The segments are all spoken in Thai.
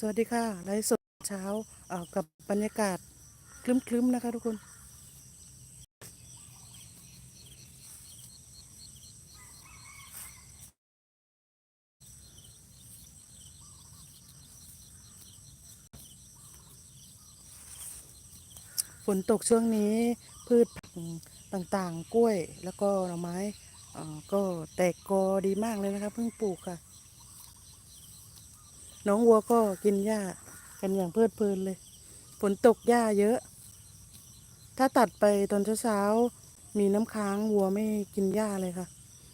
สวัสดีค่ะไลฟ์สดเช้าเอ่อกับบรรยากาศคลึ้มๆนะคะทุกคน ฝนตกช่วงนี้พืชผักต่างๆ กล้วยแล้วก็หน่อไม้ก็แตกกอดีมากเลยนะคะเพิ่งปลูกค่ะ น้องวัวก็กินหญ้ากันอย่างเพลิดเพลินเลย ฝนตกหญ้าเยอะ ถ้าตัดไปตอนเช้าๆมีน้ำค้างวัวไม่กินหญ้าเลยค่ะ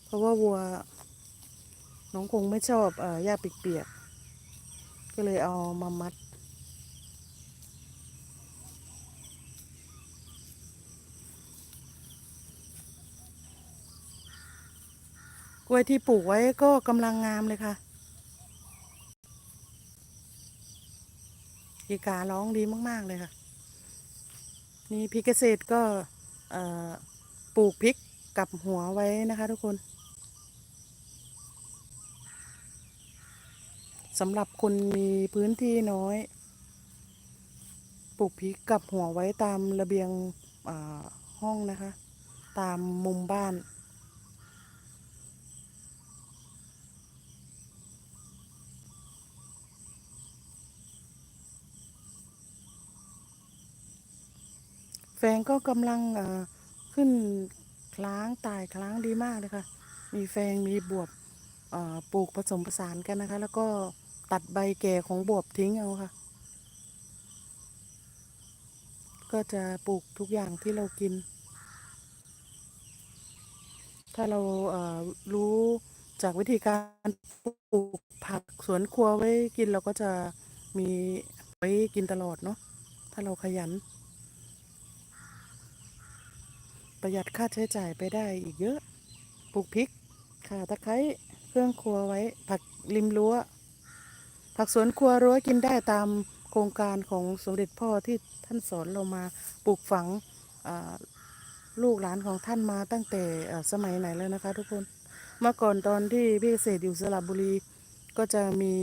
เพราะว่าวัว น้องคงไม่ชอบเอ่อหญ้าเปียกๆก็เลยเอามามัด กล้วยที่ปลูกไว้ก็กำลังงามเลยค่ะ อีการ้องดีมาก ๆ เลยค่ะ นี่พริกเกษตรก็ปลูกพริกกับหัวไว้นะคะทุกคนสำหรับคนมีพื้นที่น้อย ปลูกพริกกับหัวไว้ตามระเบียงห้องนะคะ ตามมุมบ้าน แฟงก็กำลังขึ้นคล้างตายคล้างดีมากเลยค่ะ มีแฟงมีบวบปลูกผสมผสานกันนะคะ แล้วก็ตัดใบแก่ของบวบทิ้งเอาค่ะ ก็จะปลูกทุกอย่างที่เรากิน ถ้าเราเอ่อรู้จากวิธีการปลูกผักสวนครัวไว้กินเราก็จะมีไว้กินตลอดเนาะถ้าเราขยัน ประหยัดค่าใช้จ่ายไปได้อีกเยอะ ปลูกพริกข่าตะไคร้เครื่องครัวไว้ผักริมรั้ว ผักสวนครัวรั้วกินได้ตามโครงการของสมเด็จพ่อที่ท่านสอนเรามาปลูกฝังลูกหลานของท่านมาตั้งแต่สมัยไหนแล้วนะคะ ทุกคน เมื่อก่อนตอนที่พี่เกษตรอยู่สระบุรีก็จะมี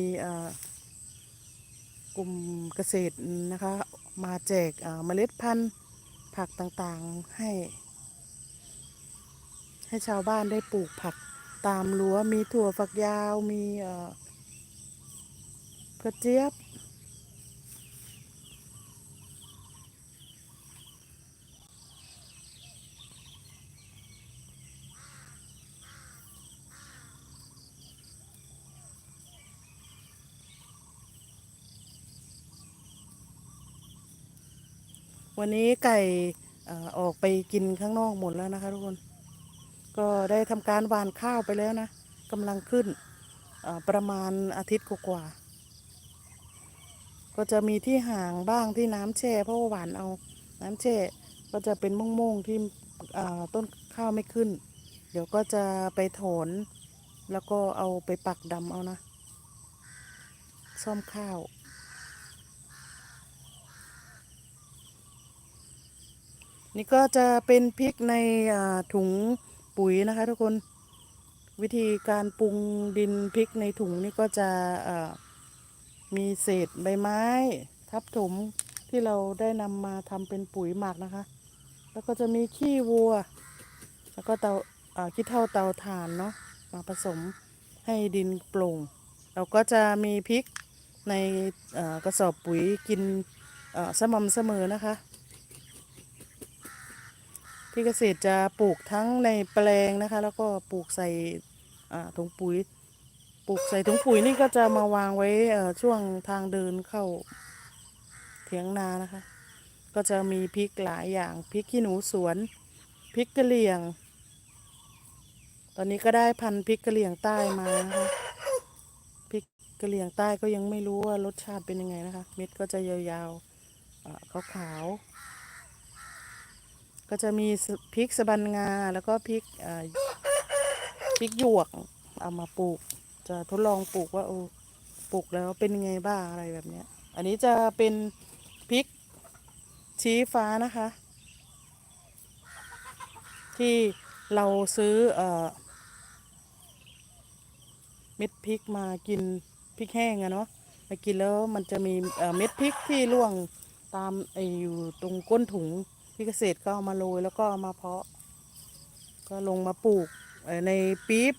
กลุ่มเกษตรนะคะ มาแจกเมล็ดพันธุ์ผักต่างๆให้ ให้ชาวบ้านได้ปลูกผักตามรั้วมีถั่วฝักยาวมีกระเจี๊ยบ วันนี้ไก่ออกไปกินข้างนอกหมดแล้วนะคะทุกคน ก็ได้ทำการหว่านข้าวไปแล้วนะกำลังขึ้นประมาณอาทิตย์กว่าก็จะมีที่ห่างบ้างที่น้ำแช่เพราะว่าหวานเอาน้ำแช่ก็จะเป็นโม่งๆที่ต้นข้าวไม่ขึ้น เดี๋ยวก็จะไปถอนแล้วก็เอาไปปักดำเอานะ ซ่อมข้าว นี่ก็จะเป็นพริกในถุง ปุ๋ยนะคะ ทุกคนวิธีการปรุงดินพริกในถุงนี่ก็จะมีเศษใบไม้ ทับถมที่เราได้นำมาทำเป็นปุ๋ยหมักนะคะ แล้วก็จะมีขี้วัว แล้วก็เตาอ่าขี้เท่าเตาถ่านเนาะมาผสมให้ดินโปร่งเราก็จะมีพริกในกระสอบปุ๋ยกินสม่ำเสมอนะคะ ที่เกษตรจะปลูกทั้งในแปลงนะคะ แล้วก็ปลูกใส่ถุงปุ๋ย ปลูกใส่ถุงปุ๋ยนี่ก็จะมาวางไว้ช่วงทางเดินเข้าเถียงนานะคะ ก็จะมีพริกหลายอย่างพริกขี้หนูสวนพริกกะเหรี่ยง ตอนนี้ก็ได้พันธุ์พริกกะเหรี่ยงใต้มานะคะพริกกะเหรี่ยงใต้ก็ยังไม่รู้ว่ารสชาติเป็นยังไงนะคะ เม็ดก็จะยาวๆขาวๆ ก็จะมีพริกสะบันงา แล้วก็พริกพริกหยวกเอามาปลูก จะทดลองปลูกว่าโอ้ปลูกแล้วเป็นยังไงบ้างอะไรแบบเนี้ย อันนี้จะเป็นพริกชี้ฟ้านะคะ ที่เราซื้อเอเม็ดพริกมากินพริกแห้งอะเนาะไปกินแล้วมันจะมีเเม็ดพริกที่ร่วงตามไออยู่ตรงก้นถุง พี่เกษตรก็เอามาโรยแล้วก็เอามาเพาะ ก็ลงมาปลูกในปี๊บ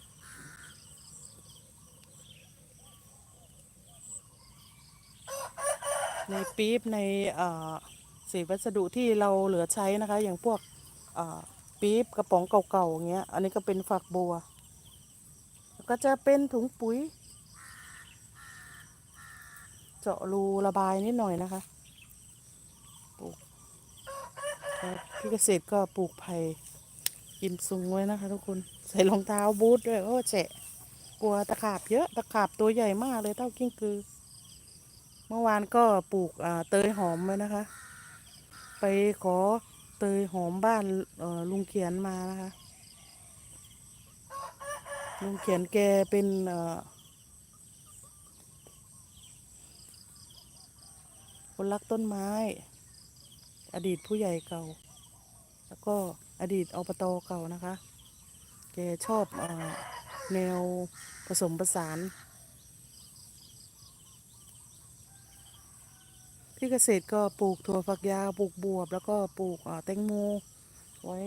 ในปี๊บในเอ่อเศษวัสดุที่เราเหลือใช้นะคะ อย่างพวกปี๊บกระป๋องเก่าๆอย่างเงี้ย อันนี้ก็เป็นฝักบัว ก็จะเป็นถุงปุ๋ย เจาะรูระบายนิดหน่อยนะคะปลูก พี่เกษตรก็ปลูกไผ่กิมซุงไว้นะคะทุกคนใส่รองเท้าบูทด้วยโอ้แฉะกลัวตะขาบเยอะตะขาบตัวใหญ่มากเลยเท่ากิ้งกือ เมื่อวานก็ปลูกอ่าเตยหอมไว้นะคะ ไปขอเตยหอมบ้านลุงเขียนมานะคะ ลุงเขียนแกเป็นอ่อคนรักต้นไม้ อดีตผู้ใหญ่เก่า แล้วก็อดีตอบตเก่านะคะ แกชอบอแนวผสมผสานพี่เกษตรก็ปลูกถั่วฝักยาวปลูกบวบ แล้วก็ปลูกเอ่อแตงโมไว้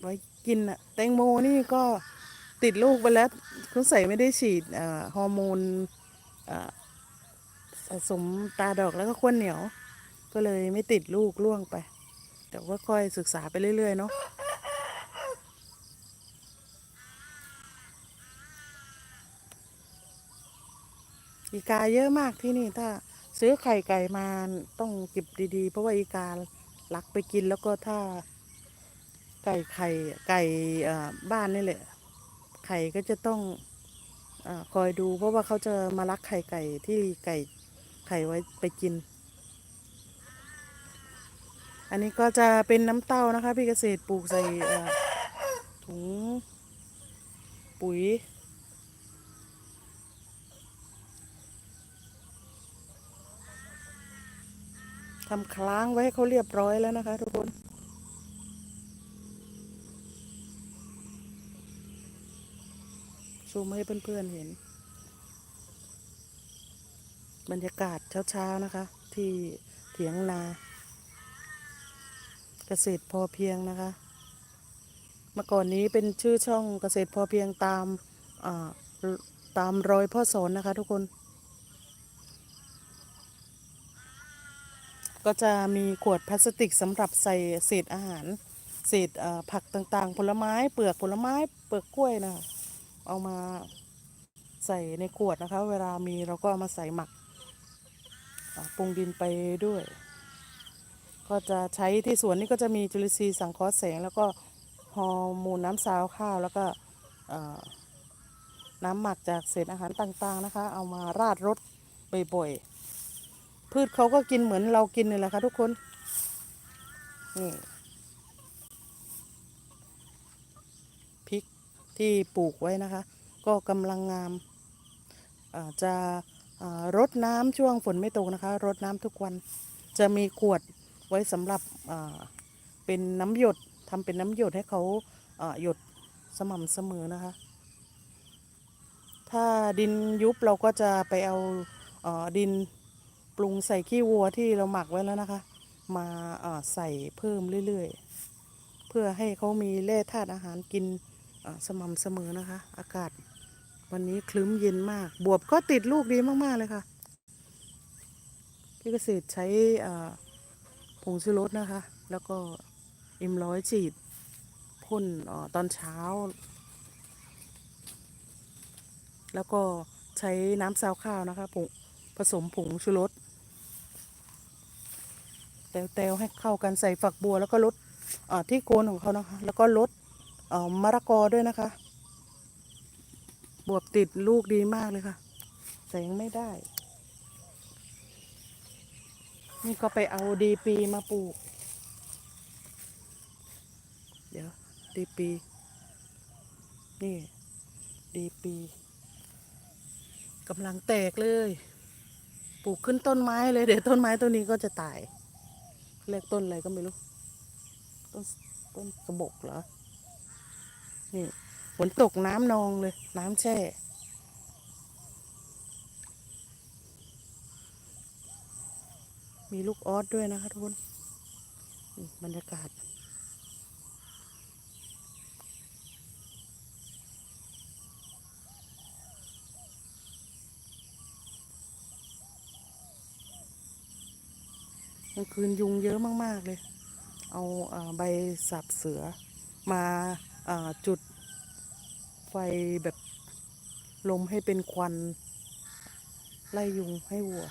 ไว้กินอะแตงโมนี่ก็ติดลูกไปแล้วสงสัยไม่ได้ฉีดฮอร์โมนอ่อ สมตาดอกแล้วก็ข้นเหนียว ก็เลยไม่ติดลูกล่วงไป แต่ว่าค่อยศึกษาไปเรื่อย ๆ เนาะอีกาเยอะมากที่นี่ถ้าซื้อไข่ไก่มาต้องเก็บดีๆ เพราะว่าอีกาลักไปกินแล้วก็ถ้า ไก่ไข่ไก่บ้านนี่แหละ ไข่ก็จะต้องอคอยดูเพราะว่าเขาจะมาลักไข่ไก่ที่ไก่ ไข่ไว้ไปกิน อันนี้ก็จะเป็นน้ำเต้านะคะ พี่เกษตรปลูกใส่ถุงปุ๋ยทำคล้างไว้ให้เขาเรียบร้อยแล้วนะคะทุกคนซูมให้เพื่อนๆเห็น บรรยากาศเช้าๆนะคะ ที่เถียงนา เกษตรพอเพียงนะคะ เมื่อก่อนนี้เป็นชื่อช่องเกษตรพอเพียงตามาตามรอยพ่อสอนนะคะทุกคน ก็จะมีขวดพลาสติกสำหรับใส่เศษอาหาร เศษผักต่างๆ ผลไม้เปลือกผลไม้เปลือกกล้วยนะเอามาใส่ในขวดนะคะ เวลามีเราก็เอามาใส่หมัก ปรุงดินไปด้วย ก็จะใช้ที่สวนนี่ก็จะมีจุลินทรีย์สังเคราะห์แสง แล้วก็ฮอร์โมนน้ำซาวข้าว แล้วก็น้ำหมักจากเศษอาหารต่างๆนะคะ เอามาราดรดบ่อยๆ พืชเขาก็กินเหมือนเรากินนี่แหละค่ะทุกคน นี่พริกที่ปลูกไว้นะคะ ก็กำลังงามอาจะ รดน้ำช่วงฝนไม่ตกนะคะ รดน้ำทุกวันจะมีขวดไว้สำหรับเป็นน้ำหยดทำเป็นน้ำหยดให้เขาหยดสม่ำเสมอนะคะ ถ้าดินยุบเราก็จะไปเอาเออดินปรุงใส่ขี้วัวที่เราหมักไว้แล้วนะคะมาาใส่เพิ่มเรื่อยๆ เพื่อให้เขามีแร่ธาตุอาหารกินสม่ำเสมอนะคะ อากาศ วันนี้คลึ้มเย็นมาก บวบก็ติดลูกดีมาก ๆ เลยค่ะ พี่เกษตรใช้ผงชูรสนะคะ แล้วก็อิมร้อยฉีดพ่นอตอนเช้า แล้วก็ใช้น้ำซาวข้าวนะคะผงผสมผงชูรสแตวๆให้เข้ากันใส่ฝักบัวแล้วก็ลดที่โคนของเขานะคะ แล้วก็ลดมะละกอด้วยนะคะ บวบติดลูกดีมากเลยค่ะแต่ยังไม่ได้ นี่ก็ไปเอาดีปีมาปลูก เดี๋ยวดีปี นี่ดีปีกำลังแตกเลย ปลูกขึ้นต้นไม้เลย เดี๋ยวต้นไม้ต้นนี้ก็จะตาย เรียกต้นอะไรก็ไม่รู้ ต้นต้นกระบอกเหรอ นี่ ฝนตกน้ำนองเลย น้ำแช่มีลูกออสด้วยนะคะทุกคนบรรยากาศ กลางคืนยุงเยอะมาก ๆ เลย เอาใบสับเสือมาจุด ไฟแบบลมให้เป็นควัน ไล่ยุงให้วัว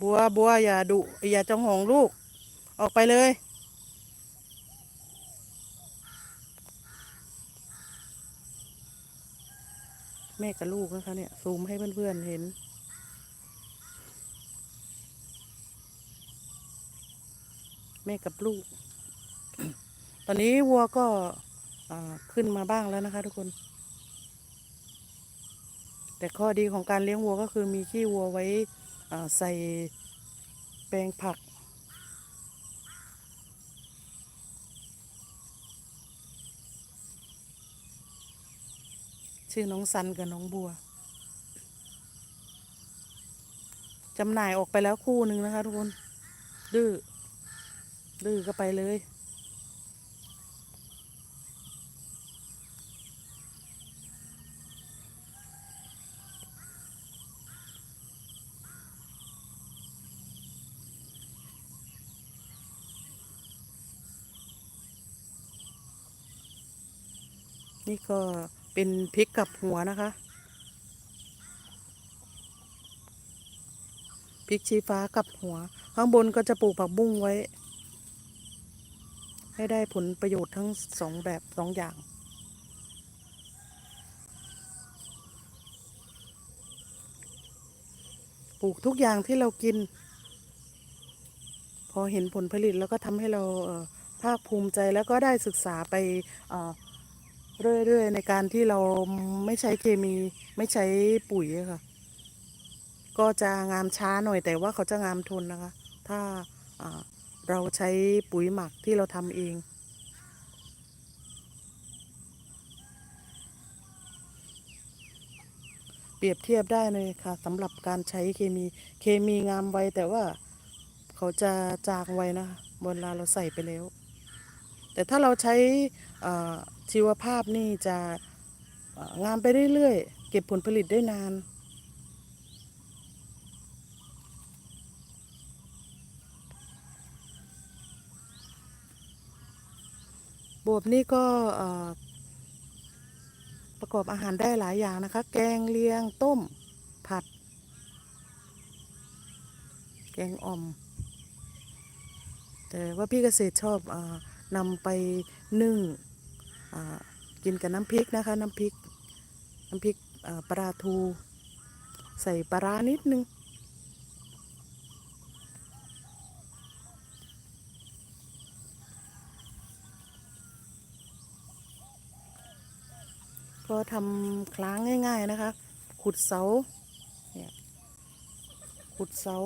บัวบัวอย่าดุอย่าจองหองลูก ออกไปเลย แม่กับลูกนะคะเนี่ยซูมให้เพื่อนๆเห็นแม่กับลูก ตอนนี้วัวก็ขึ้นมาบ้างแล้วนะคะ ทุกคน แต่ข้อดีของการเลี้ยงวัวก็คือมีขี้วัวไว้ใส่แปลงผักชื่อน้องซันกับน้องบัวจำหน่ายออกไปแล้วคู่หนึ่งนะคะทุกคน ดื้อ ดื้อก็ไปเลย นี่ก็เป็นพริกกับหัวนะคะพริกชี้ฟ้ากับหัว ข้างบนก็จะปลูกผักบุ้งไว้ ให้ได้ผลประโยชน์ทั้งสองแบบสองอย่าง ปลูกทุกอย่างที่เรากิน พอเห็นผลผลิตแล้วก็ทำให้เราภาคภูมิใจแล้วก็ได้ศึกษาไป เรื่อยๆ ในการที่เราไม่ใช้เคมีไม่ใช้ปุ๋ยค่ะ ก็จะงามช้าหน่อยแต่ว่าเขาจะงามทนนะคะ ถ้าเราใช้ปุ๋ยหมักที่เราทำเอง เปรียบเทียบได้เลยค่ะสำหรับการใช้เคมีเคมีงามไวแต่ว่าเขาจะจางไวนะคะเวลาเราใส่ไปแล้ว แต่ถ้าเราใช้อ่า ชีวภาพนี่จะงามไปเรื่อยๆ เก็บผลผลิตได้นาน บวบนี่ก็ประกอบอาหารได้หลายอย่างนะคะ แกงเลียงต้ม ผัด แกงอ่อม แต่ว่าพี่เกษตรชอบอนำไปนึ่ง กินกับน้ำพริกนะคะ น้ำพริก น้ำพริกปลาทู ใส่ปลาร้านิดนึง ก็ทำคล้างง่าย ๆนะคะ ขุดเสา เนี่ย ขุดเสา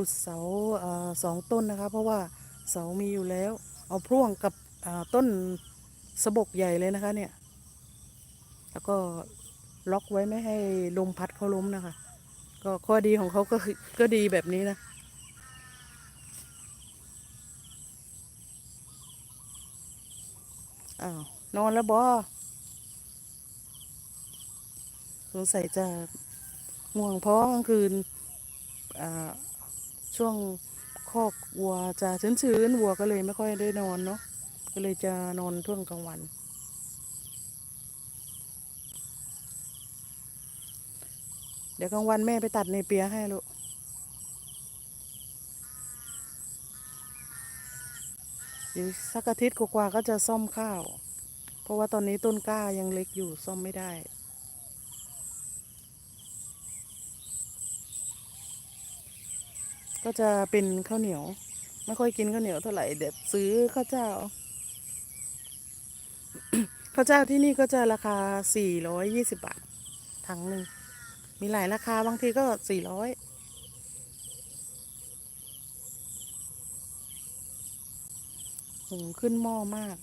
ขุดเสาสองต้นนะคะ เพราะว่าเสามีอยู่แล้ว เอาพ่วงกับต้นสะบกใหญ่เลยนะคะเนี่ย แล้วก็ล็อกไว้ไม่ให้ลมพัดเขาล้มนะคะ ก็ข้อดีของเขาก็คือก็ดีแบบนี้นะอ้าวนอนแล้วบอสงสัยจะง่วงเพราะกลางคืนอ่า ช่วงคอกวัวจะชื้นๆวัวก็เลยไม่ค่อยได้นอนเนาะก็เลยจะนอนช่วงกลางวัน เดี๋ยวกลางวันแม่ไปตัดในเปียให้ลูกเดี๋ยวสักอาทิตย์กว่าๆก็จะซ่อมข้าว เพราะว่าตอนนี้ต้นกล้ายังเล็กอยู่ซ่อมไม่ได้ ก็จะเป็นข้าวเหนียว ไม่ค่อยกินข้าวเหนียวเท่าไหร่เด็ดซื้อข้าวเจ้า ข้าวเจ้าที่นี่ก็จะราคา 420 บาททังหนึ่งมีหลายราคาบางทีก็ 400หุงขึ้นหม้อมาก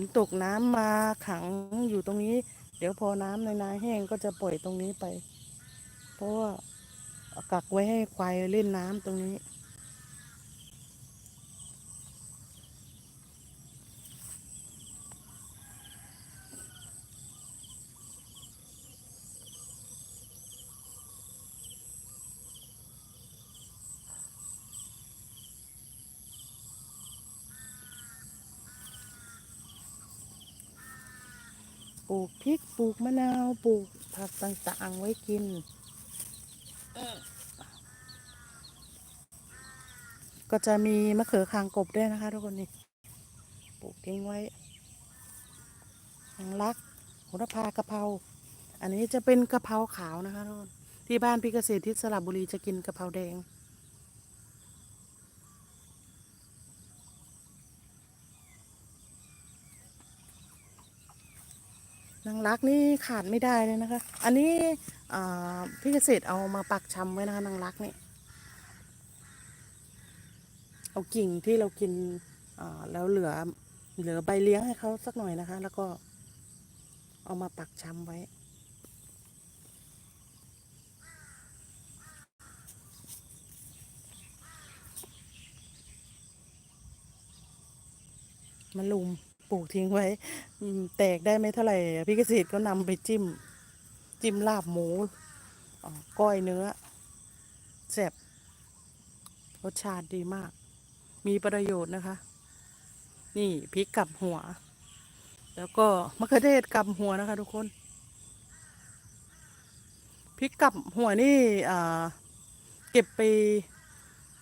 นตกน้ำมาขังอยู่ตรงนี้ เดี๋ยวพอน้ำในนาแห้งก็จะปล่อยตรงนี้ไป เพราะว่ากักไว้ให้ควายเล่นน้ำตรงนี้ ปลูกพริกปลูกมะนาวปลูกผักต่างๆไว้กิน ก็จะมีมะเขือคางกบด้วยนะคะ ทุกคนนี่ปลูกทิ้งไว้ทางรักโหระพากะเพราอันนี้จะเป็นกะเพราขาวนะคะทุกคนที่บ้านพี่เกษตรที่สระบุรีจะกินกะเพราแดง นาง รักนี่ขาดไม่ได้เลยนะคะ อันนี้พี่เกษตรเอามาปักชำไว้นะคะนางรักนี่เอากิ่งที่เรากินแล้วเหลือเหลือใบเลี้ยงให้เขาสักหน่อยนะคะ แล้วก็เอามาปักชำไว้ มะลุม ปลูกทิ้งไว้แตกได้ไม่เท่าไหร่พี่เกษตรก็นำไปจิ้ม จิ้มลาบหมูก้อยเนื้อแซ่บรสชาติดีมาก มีประโยชน์นะคะ นี่พริกกับหัว แล้วก็มะเขือเทศกับหัวนะคะ ทุกคนพริกกับหัวนี่เก็บไป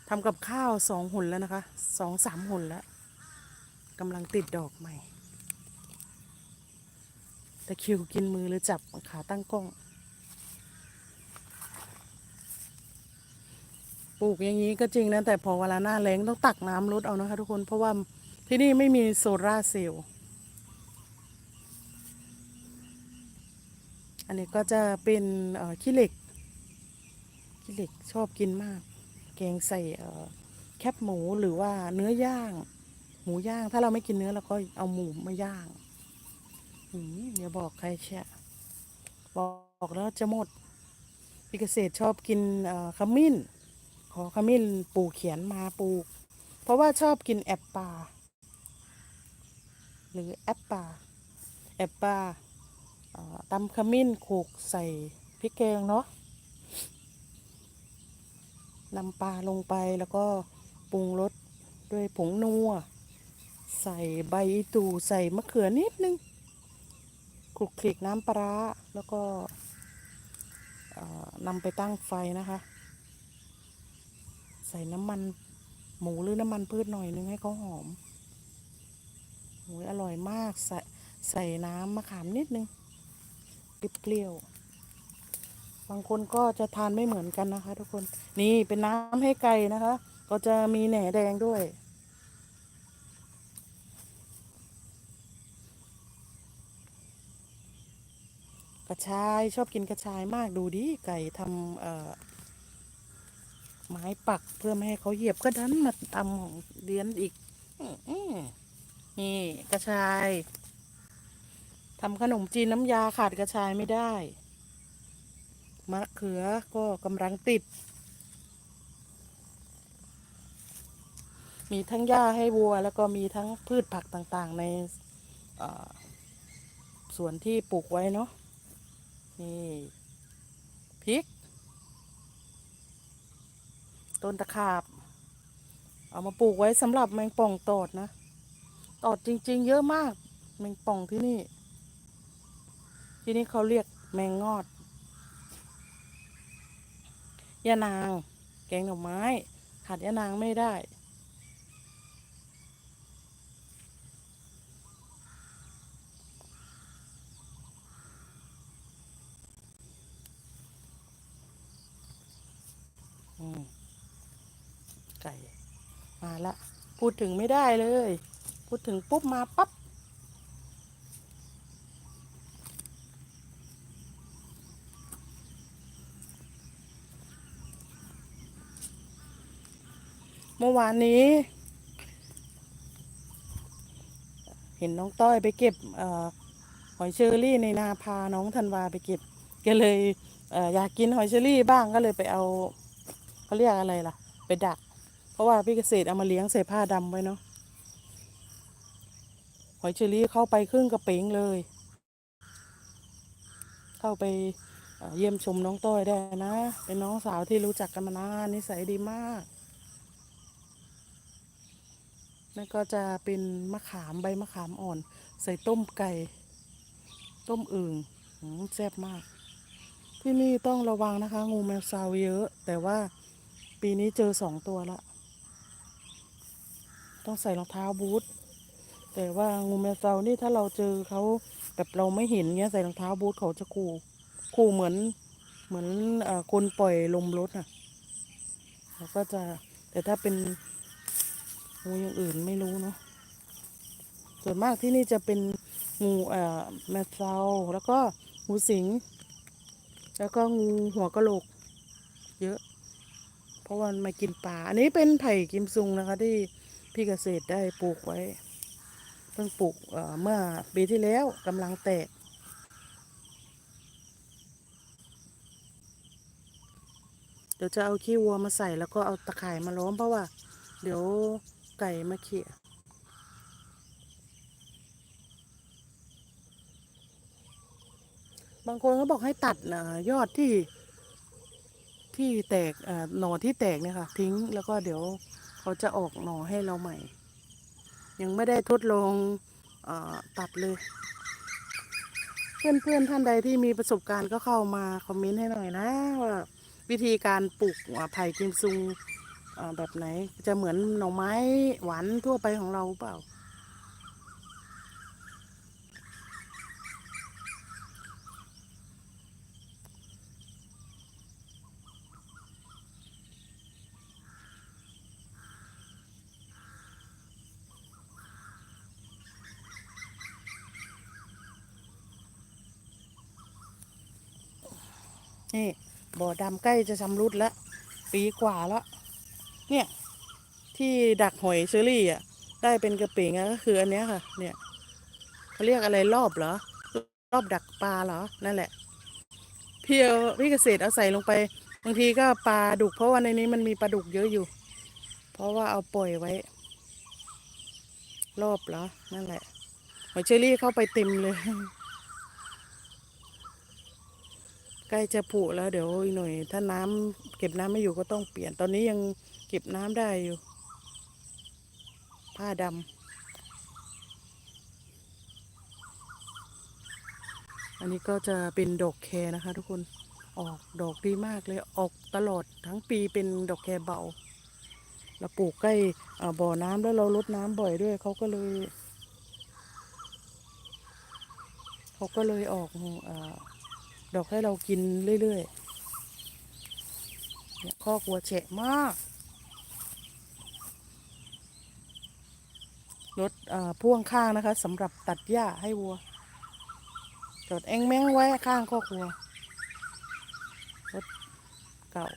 ทำกับข้าวสองหุ่นแล้วนะคะสองสามหุ่นแล้ว กำลังติดดอกใหม่แต่คิวกินมือหรือจับขาตั้งกล้อง ปลูกอย่างนี้ก็จริงนะ แต่พอเวลาหน้าแล้งต้องตักน้ำลดเอานะคะทุกคน เพราะว่าที่นี่ไม่มีโซลาเซลล์ อันนี้ก็จะเป็นขี้เหล็ก ขี้เหล็กชอบกินมาก แกงใส่แคบหมูหรือว่าเนื้อย่าง หมูย่าง ถ้าเราไม่กินเนื้อเราก็เอาหมูมาย่างอืมเดี๋ยวบอกใครเชียบอกแล้วจะหมดพี่เกษตรชอบกินขมิ้น ขอขมิ้นปลูกเขียนมาปลูก เพราะว่าชอบกินแอปปลาหรือแอปปลาแอปปลาตำขมิ้นโขลกใส่พริกแกงเนาะนำปลาลงไปแล้วก็ปรุงรสด้วยผงนัว ใส่ใบตูใส่มะเขือนิดนึงคลุกคลิกน้ำปลาแล้วก็นำไปตั้งไฟนะคะ ใส่น้ำมันหมูหรือน้ำมันพืชหน่อยนึงให้เขาหอมโอ้ยอร่อยมากใส่ใส่น้ำมะขามนิดนึงเปรี้ยว บางคนก็จะทานไม่เหมือนกันนะคะ ทุกคน นี่เป็นน้ำให้ไก่นะคะ ก็จะมีแหน่แดงด้วย กระชายชอบกินกระชายมากดูดิไก่ทำเอ่อไม้ปักเพื่อไม่ให้เขาเหยียบก็ดันมาตำของเดียนอีกนี่กระชายทำขนมจีนน้ำยาขาดกระชายไม่ได้ มะเขือก็กำลังติด มีทั้งหญ้าให้วัว แล้วก็มีทั้งพืชผักต่างๆ ในสวนที่ปลูกไว้เนาะ นี่พริก ต้นตะขาบ เอามาปลูกไว้สำหรับแมงป่องตอดนะ ตอดจริง ๆ เยอะมาก แมงป่องที่นี่ ที่นี่เขาเรียกแมงงอดยานาง แกงหน่อไม้ ขาดยานางไม่ได้ มาละ พูดถึงไม่ได้เลย พูดถึงปุ๊บมาปับ๊บเมื่อวานนี้ เห็นน้องต้อยไปเก็บอหอยเชอรี่ในนาพาน้องธันวาไปเก็บก็เลยอยากกินหอยเชอรี่บ้างก็เลยไปเอาเขาเรียกอะไรล่ะ ไปดัก เพราะว่าพี่เกษตรเอามาเลี้ยงใส่ผ้าดำไว้เนาะหอยเชอรี่เข้าไปครึ่งกระเป๋งเลย เข้าไปเยี่ยมชมน้องต้อยได้นะ เป็นน้องสาวที่รู้จักกันมานานนิสัยดีมากนั่นก็จะเป็นมะขามใบมะขามอ่อน ใส่ต้มไก่ ต้มอึ่งแซ่บมาก ที่นี่ต้องระวังนะคะ งูแมวซาวเยอะ แต่ว่าปีนี้เจอสองตัวละ ต้องใส่รองเท้าบูทแต่ว่างูแมวเซานี่ถ้าเราเจอเขาแบบเราไม่เห็นเงี้ยใส่รองเท้าบูทเขาจะขู่ขู่เหมือนเหมือนอคนปล่อยลมรถอะเราก็จะแต่ถ้าเป็นงูอย่างอื่นไม่รู้เนาะส่วนมากที่นี่จะเป็นงูแมวเซาแล้วก็งูสิง แล้วก็งูหัวกะโหลก เยอะ เพราะว่ามันมากินปลาอันนี้เป็นไผ่กิมซุงนะคะที่ พี่เกษตรได้ปลูกไว้ เพิ่งปลูกเมื่อปีที่แล้วกำลังแตก เดี๋ยวจะเอาขี้วัวมาใส่แล้วก็เอาตะข่ายมาล้อมเพราะว่า เดี๋ยวไก่มาเขี่ยบางคนก็บอกให้ตัดอยอดที่ที่แตกหน่อที่แตกเนี่ยค่ะ ทิ้งแล้วก็เดี๋ยว เขาจะออกหน่อให้เราใหม่ ยังไม่ได้ทดลองอตัดเลย เพื่อนๆท่านใดที่มีประสบการณ์ก็เข้ามาคอมเมนต์ให้หน่อยนะว่าวิธีการปลูกไผ่กิมซุงแบบไหน จะเหมือนหน่อไม้หวานทั่วไปของเราเปล่า นี่ บ่อดำใกล้จะชำรุดแล้ว ปีกว่าแล้ว เนี่ย ที่ดักหอยเชอรี่อะ ได้เป็นกระป๋งอะก็คืออันเนี้ยค่ะ เนี่ยเขาเรียกอะไรรอบเหรอ รอบดักปลาเหรอ นั่นแหละ พี่เอาพี่เกษตรเอาใส่ลงไป บางทีก็ปลาดุก เพราะว่าในนี้มันมีปลาดุกเยอะอยู่ เพราะว่าเอาปล่อยไว้ รอบเหรอ นั่นแหละหอยเชอรี่เข้าไปเต็มเลย ใกล้จะผุแล้วเดี๋ยวอีกหน่อย ถ้าน้ำเก็บน้ำไม่อยู่ก็ต้องเปลี่ยน ตอนนี้ยังเก็บน้ำได้อยู่ ผ้าดำอันนี้ก็จะเป็นดอกแครนะคะ ทุกคนออกดอกดีมากเลยออกตลอดทั้งปีเป็นดอกแครเบาเราปลูกใกล้บ่อน้ำแล้วเราลดน้ำบ่อยด้วยเขาก็เลยเขาก็เลยออกอ ดอกให้เรากินเรื่อยๆเนี่ยคอกวัวแฉะมากรถพ่วงข้างนะคะสำหรับตัดหญ้าให้วัวจอดแองแมงไว้ข้างคอกวัวรถเก่า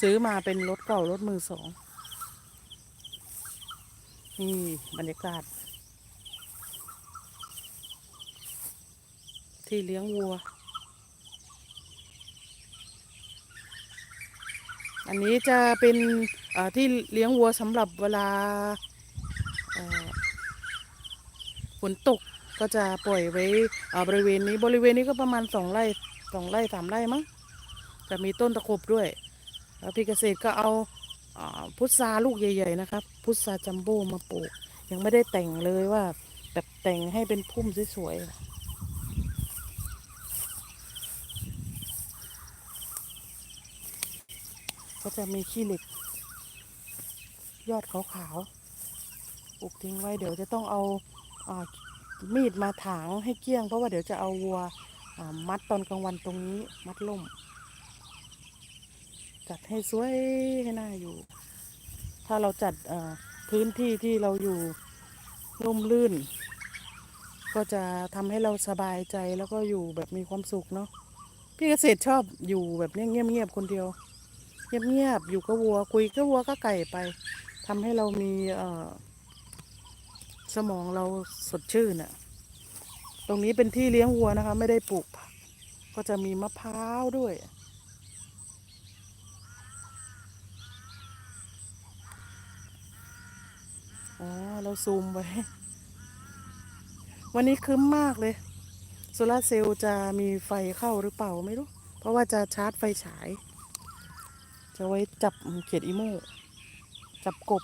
ซื้อมาเป็นรถเก่ารถมือสองนี่บรรยากาศ ที่เลี้ยงวัว อันนี้จะเป็นที่เลี้ยงวัวสำหรับเวลาฝนตกก็จะปล่อยไว้บริเวณนี้บริเวณนี้ก็ประมาณสองไร่สองไร่สามไร่มั้งจะมีต้นตะขบด้วย แล้วพี่เกษตรก็เอาอพุทราลูกใหญ่ๆนะครับ พุทราจัมโบ้มาปลูก ยังไม่ได้แต่งเลยว่าแบบแต่งให้เป็นพุ่มสวยๆ ก็จะมีขี้เหล็ก ยอดขาวๆปลูกทิ้งไว้เดี๋ยวจะต้องเอาอามีดมาถางให้เกลี้ยง เพราะว่าเดี๋ยวจะเอาวัวมัดตอนกลางวันตรงนี้มัดล่ม จัดให้สวยให้น่าอยู่ ถ้าเราจัดพื้นที่ที่เราอยู่ร่มรื่น ก็จะทำให้เราสบายใจแล้วก็อยู่แบบมีความสุขเนาะพี่เกษตรชอบอยู่แบบเนี้ยเงียบๆคนเดียว เงียบๆอยู่กับวัว คุยกับวัวก็ไก่ไปททำให้เรามีเออสมองเราสดชื่นอะตรงนี้เป็นที่เลี้ยงวัวนะคะ ไม่ได้ปลูกผักก็จะมีมะพร้าวด้วยอ๋อเราซูมไว้ วันนี้ครึ้มมากเลยโซลาเซลล์จะมีไฟเข้าหรือเปล่าไม่รู้ เพราะว่าจะชาร์จไฟฉาย จะไว้จับเขียดอีโม่จับกบ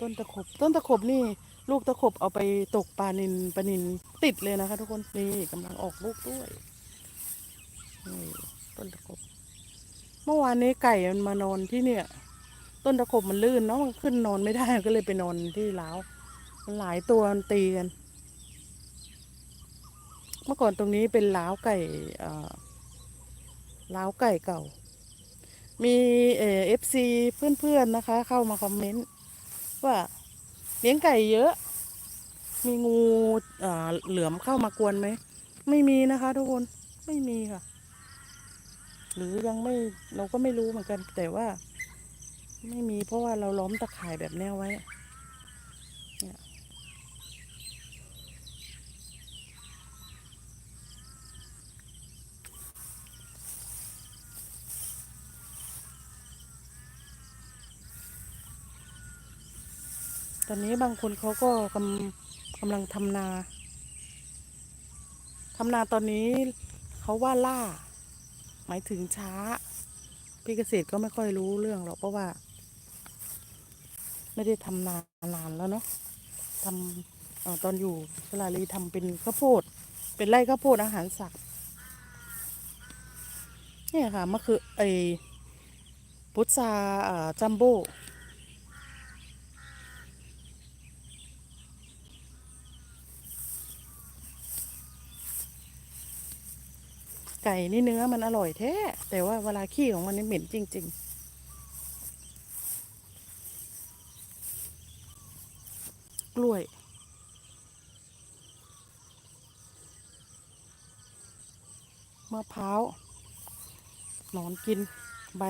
ต้นตะขบ ต้นตะขบนี่ ลูกตะขบเอาไปตกปลานินปลานินติดเลยนะคะทุกคนนี่กำลังออกลูกด้วยนี่ต้นตะขบ เมื่อวานนี้ไก่มันมานอนที่เนี่ย ต้นตะขบมันลื่นเนาะมันขึ้นนอนไม่ได้ก็เลยไปนอนที่ล้าวมันหลายตัวมันตีกัน เมื่อก่อนตรงนี้เป็นล้าวไก่เล้าวไก่เก่า มีเอฟซีเพื่อนๆนะคะ เข้ามาคอมเมนต์ว่าเลี้ยงไก่เยอะ มีงูเหลือมเข้ามากวนไหมไม่มีนะคะทุกคนไม่มีค่ะ หรือยังไม่เราก็ไม่รู้เหมือนกัน แต่ว่า ไม่มีเพราะว่าเราล้อมตะข่ายแบบแนวไว้เนี่ยตอนนี้บางคนเขาก็กำกำลังทำนาทำนาตอนนี้เขาว่าล่า หมายถึงช้า พี่เกษตรก็ไม่ค่อยรู้เรื่องหรอกเพราะว่า ไม่ได้ทำนานานแล้วเนาะทำอตอนอยู่สลาลีทำเป็นข้าวโพด เป็นไร่ข้าวโพดอาหารสัตว์เนี่ยค่ะมันคือไอพุทราอ่าจัมโบ้ไก่นี่เนื้อมันอร่อยแท้ แต่ว่าเวลาขี้ของมันนี่เหม็นจริง ๆ กล้วย มะพร้าว หนอนกินใบ